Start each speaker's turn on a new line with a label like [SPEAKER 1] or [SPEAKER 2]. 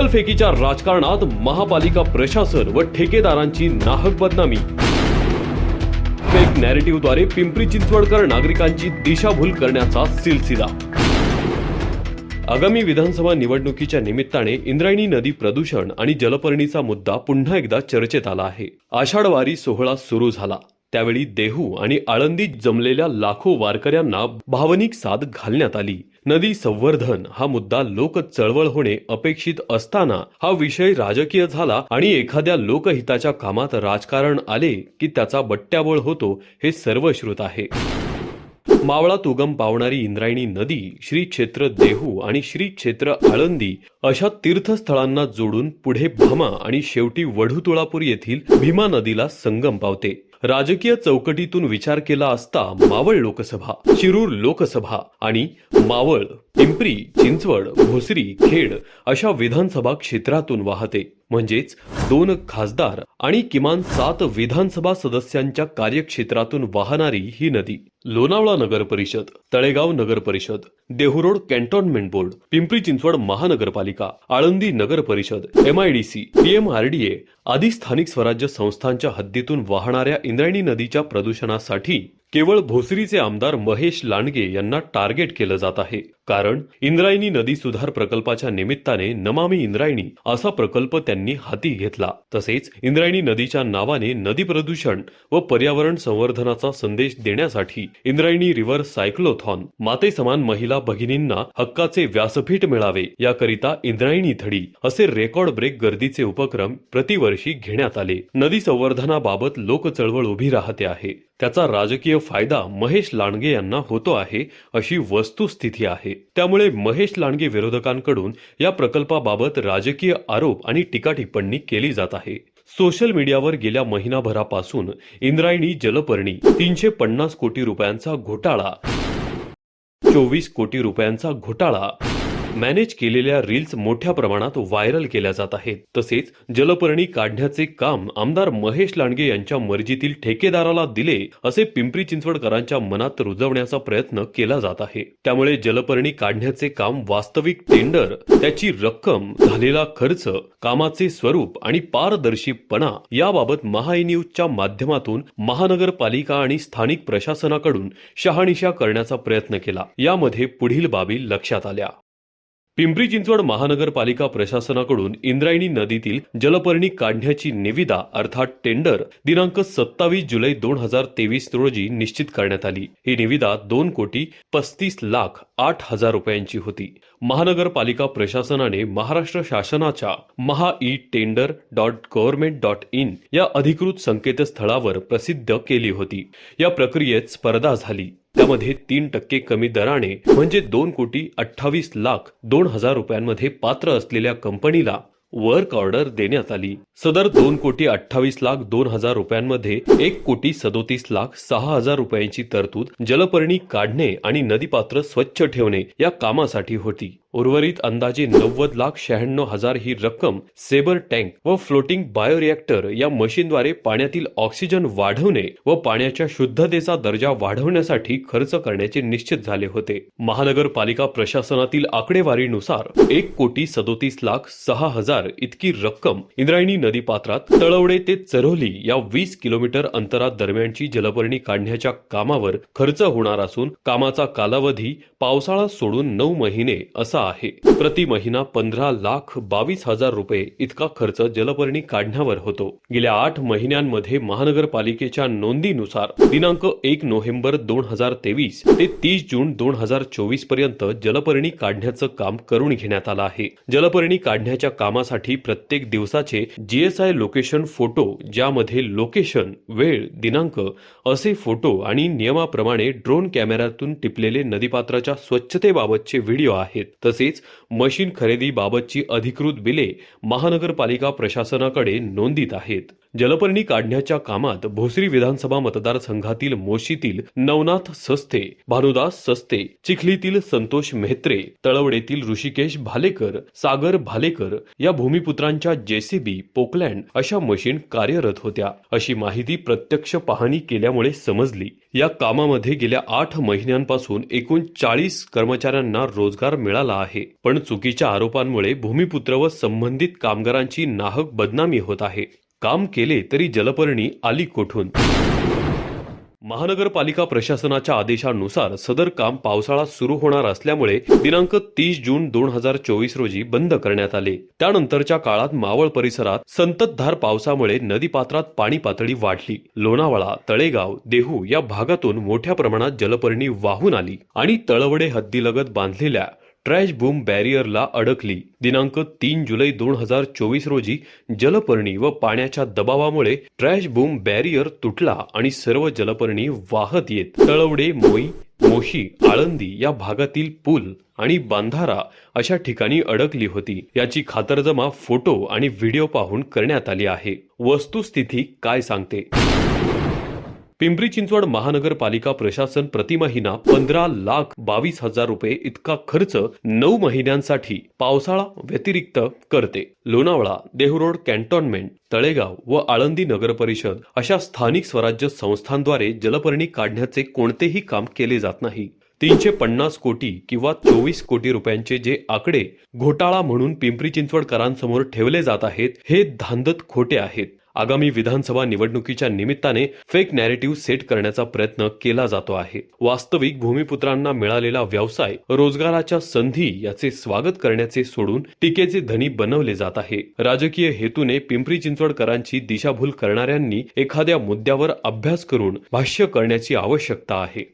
[SPEAKER 1] दखलफेकीच्या राजकारणात महापालिका प्रशासन व ठेकेदारांची नाहक बदनामी. फेक नॅरेटिव्हद्वारे पिंपरी चिंचवडकर नागरिकांची दिशाभूल करण्याचा सिलसिला. आगामी विधानसभा निवडणुकीच्या निमित्ताने इंद्रायणी नदी प्रदूषण आणि जलपर्णीचा मुद्दा पुन्हा एकदा चर्चेत आला आहे. आषाढवारी सोहळा सुरू झाला. त्यावेळी देहू आणि आळंदीत जमलेल्या लाखो वारकऱ्यांना भावनिक साथ घालण्यात आली. नदी संवर्धन हा मुद्दा लोक चळवळ होणे अपेक्षित असताना हा विषय राजकीय झाला आणि एखाद्या लोकहिताच्या कामात राजकारण आले की त्याचा बट्ट्याबोळ होतो हे सर्वश्रुत आहे. मावळात उगम पावणारी इंद्रायणी नदी श्री क्षेत्र देहू आणि श्री क्षेत्र आळंदी अशा तीर्थस्थळांना जोडून पुढे भमा आणि शेवटी वढुतुळापूर येथील भीमा नदीला संगम पावते. राजकीय चौकटीतून विचार केला असता मावळ लोकसभा शिरूर लोकसभा आणि मावळ पिंपरी चिंचवड भोसरी खेड अशा विधानसभा क्षेत्रातून वाहते. म्हणजेच दोन खासदार आणि किमान सात विधानसभा सदस्यांच्या कार्यक्षेत्रातून वाहणारी ही नदी. लोणावळा नगर परिषद तळेगाव नगर परिषद देहुरोड कॅन्टॉनमेंट बोर्ड पिंपरी चिंचवड महानगरपालिका आळंदी नगर परिषद एमआयडीसी पीएमआरडीए आदी स्थानिक स्वराज्य संस्थांच्या हद्दीतून वाहणाऱ्या इंद्रायणी नदीच्या प्रदूषणासाठी केवळ भोसरीचे आमदार महेश लांडगे यांना टार्गेट केलं जात आहे. कारण इंद्रायणी नदी सुधार प्रकल्पाच्या निमित्ताने नमामी इंद्रायणी असा प्रकल्प त्यांनी हाती घेतला. तसेच इंद्रायणी नदीच्या नावाने नदी प्रदूषण व पर्यावरण संवर्धनाचा संदेश देण्यासाठी इंद्रायणी रिव्हर सायक्लोथॉन माते समान महिला भगिनींना हक्काचे व्यासपीठ मिळावे याकरिता इंद्रायणी थडी असे रेकॉर्ड ब्रेक गर्दीचे उपक्रम प्रतिवर्षी घेण्यात आले. नदी संवर्धनाबाबत लोक चळवळ उभी राहते आहे. त्याचा राजकीय फायदा महेश लांडगे यांना होतो आहे अशी वस्तुस्थिती आहे. त्यामुळे महेश लांडगे विरोधकांकडून या प्रकल्पाबाबत राजकीय आरोप आणि टीकाटिप्पणी केली जात आहे. सोशल मीडियावर गेल्या महिनाभरापासून इंद्रायणी जलपर्णी तीनशे पन्नास कोटी रुपयांचा घोटाळा चोवीस कोटी रुपयांचा घोटाळा मॅनेज केलेल्या रील्स मोठ्या प्रमाणात व्हायरल केल्या जात आहेत. तसेच जलपर्णी काढण्याचे काम आमदार महेश लांडगे यांच्या मर्जीतील ठेकेदाराला दिले असे पिंपरी चिंचवडकरांच्या मनात रुजवण्याचा प्रयत्न केला जात आहे. त्यामुळे जलपर्णी काढण्याचे काम वास्तविक टेंडर त्याची रक्कम झालेला खर्च कामाचे स्वरूप आणि पारदर्शीपणा याबाबत महाई न्यूजच्या माध्यमातून महानगरपालिका आणि स्थानिक प्रशासनाकडून शहानिशा करण्याचा प्रयत्न केला. यामध्ये पुढील बाबी लक्षात आल्या. पिंपरी चिंचवड महानगरपालिका प्रशासनाकडून इंद्रायणी नदीतील जलपर्णी काढण्याची निविदा अर्थात टेंडर दिनांक सत्तावीस जुलै दोन हजार तेवीस रोजी निश्चित करण्यात आली. ही निविदा दोन कोटी पस्तीस लाख आठ हजार रुपयांची होती. महानगरपालिका प्रशासनाने महाराष्ट्र शासनाच्या Maha e tender dot government dot in या अधिकृत संकेतस्थळावर प्रसिद्ध केली होती. या प्रक्रियेत स्पर्धा झाली. त्यामध्ये तीन टक्के कमी दराने म्हणजे दोन कोटी अठ्ठावीस लाख दोन हजार रुपयांमध्ये पात्र असलेल्या कंपनीला वर्क ऑर्डर देण्यात आली. सदर दोन कोटी अठ्ठावीस लाख दोन हजार रुपयांमध्ये एक कोटी सदोतीस लाख सहा हजार रुपयांची तरतूद जलपर्णी काढणे आणि नदीपात्र स्वच्छ ठेवणे या कामासाठी होती. उर्वरित अंदाजे नव्वद लाख शहाण्णव हजार ही रक्कम सेबर टँक व फ्लोटिंग बायोरिएक्टर या मशीनद्वारे पाण्यातील ऑक्सिजन वाढवणे व पाण्याच्या शुद्धतेचा दर्जा वाढवण्यासाठी खर्च करण्याचे निश्चित झाले होते. महानगरपालिका प्रशासनातील आकडेवारीनुसार एक कोटी सदोतीस लाख सहा हजार इतकी रक्कम इंद्रायणी नदीपात्रात तळवडे ते चरोली या वीस किलोमीटर अंतरात दरम्यानची जलपर्णी काढण्याच्या कामावर खर्च होणार असून कामाचा कालावधी पावसाळा सोडून नऊ महिने असा आहे. प्रति महिना पंधरा लाख बावीस हजार रुपये इतका खर्च जलपर्णी काढण्यावर होतो. गेल्या आठ महिन्यांमध्ये महानगरपालिकेच्या नोंदीनुसार दिनांक एक नोव्हेंबर दोन हजार तेवीस ते तीस जून दोन हजार चोवीसपर्यंत जलपर्णी काढण्याचं काम करून घेण्यात आलं आहे. जलपर्णी काढण्याच्या कामासाठी प्रत्येक दिवसाचे जीएसआय लोकेशन फोटो ज्यामध्ये लोकेशन वेळ दिनांक असे फोटो आणि नियमाप्रमाणे ड्रोन कॅमेऱ्यातून टिपलेले नदीपात्राच्या स्वच्छतेबाबतचे व्हिडिओ आहेत. तसेच मशीन खरेदीबाबतची अधिकृत बिले महानगरपालिका प्रशासनाकडे नोंदीत आहेत. जलपर्णी काढण्याच्या कामात भोसरी विधानसभा मतदारसंघातील मोशीतील नवनाथ सस्ते भानुदास सस्ते चिखलीतील संतोष मेहत्रे तळवडेतील ऋषिकेश भालेकर सागर भालेकर या भूमिपुत्रांच्या जेसीबी पोकलँड अशा मशीन कार्यरत होत्या. अशी माहिती प्रत्यक्ष पाहणी केल्यामुळे समजली. या कामामध्ये गेल्या आठ महिन्यांपासून एकूण चाळीस कर्मचाऱ्यांना रोजगार मिळाला आहे. पण चुकीच्या आरोपांमुळे भूमिपुत्र व संबंधित कामगारांची नाहक बदनामी होत आहे. काम केले तरी जलपर्णी आली कोठून? महानगरपालिका प्रशासनाच्या आदेशानुसार सदर काम पावसाळा सुरू होणार असल्यामुळे दिनांक तीस जून दोन हजार चोवीस रोजी बंद करण्यात आले. त्यानंतरच्या काळात मावळ परिसरात संततधार पावसामुळे नदीपात्रात पाणी पातळी वाढली. लोणावळा तळेगाव देहू या भागातून मोठ्या प्रमाणात जलपर्णी वाहून आली आणि तळवडे हद्दीलगत बांधलेल्या ट्रॅश बूम बॅरियरला अडकली. दिनांक तीन जुलै दोन हजार चोवीस रोजी जलपर्णी व पाण्याच्या दबावामुळे ट्रॅश बूम बॅरियर तुटला आणि सर्व जलपर्णी वाहत येत. तळवडे मोई मोशी आळंदी या भागातील पूल आणि बांधारा अशा ठिकाणी अडकली होती. याची खातरजमा फोटो आणि व्हिडिओ पाहून करण्यात आली आहे. वस्तुस्थिती काय सांगते? पिंपरी चिंचवड महानगरपालिका प्रशासन प्रतिमाहिना पंधरा लाख बावीस हजार रुपये इतका खर्च नऊ महिन्यांसाठी पावसाळा व्यतिरिक्त करते. लोणावळा देहरोड कॅन्टॉनमेंट तळेगाव व आळंदी नगर परिषद अशा स्थानिक स्वराज्य संस्थांद्वारे जलपर्णी काढण्याचे कोणतेही काम केले जात नाही. तीनशे पन्नास कोटी किंवा चोवीस कोटी रुपयांचे जे आकडे घोटाळा म्हणून पिंपरी चिंचवडकरांसमोर ठेवले जात आहेत हे धांदत खोटे आहेत. आगामी विधानसभा निवडणुकीच्या निमित्ताने फेक नॅरेटिव्ह सेट करण्याचा प्रयत्न केला जातो आहे. वास्तविक भूमिपुत्रांना मिळालेला व्यवसाय रोजगाराच्या संधी याचे स्वागत करण्याचे सोडून टीकेचे धनी बनवले जात आहे. राजकीय हेतूने पिंपरी चिंचवडकरांची दिशाभूल करणाऱ्यांनी एखाद्या मुद्द्यावर अभ्यास करून भाष्य करण्याची आवश्यकता आहे.